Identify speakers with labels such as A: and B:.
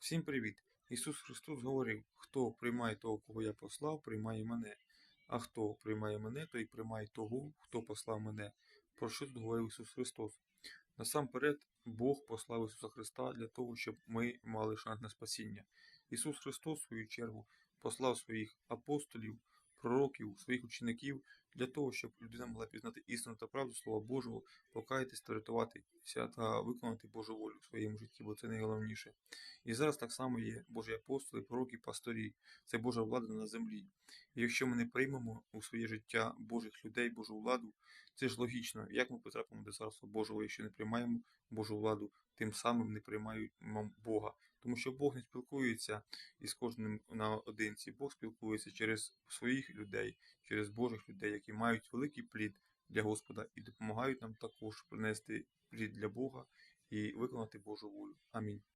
A: Всім привіт! Ісус Христос говорив: хто приймає того, кого я послав, приймає мене. А хто приймає мене, той приймає того, хто послав мене. Про що тут говорив Ісус Христос? Насамперед, Бог послав Ісуса Христа для того, щоб ми мали шанс на спасіння. Ісус Христос, в свою чергу, послав своїх апостолів, пророків, своїх учеників для того, щоб людина могла пізнати істину та правду Слова Божого, покаятись та рятуватися та виконати Божу волю в своєму житті, бо це найголовніше. І зараз так само є Божі апостоли, пророки, пасторі. Це Божа влада на землі. І якщо ми не приймемо у своє життя Божих людей, Божу владу, це ж логічно, як ми потрапимо до Царства Божого, якщо не приймаємо Божу владу, тим самим не приймаємо Бога. Тому що Бог не спілкується із кожним наодинці. Бог спілкується через своїх людей, через Божих людей, які мають великий плід для Господа і допомагають нам також принести плід для Бога і виконати Божу волю. Амінь.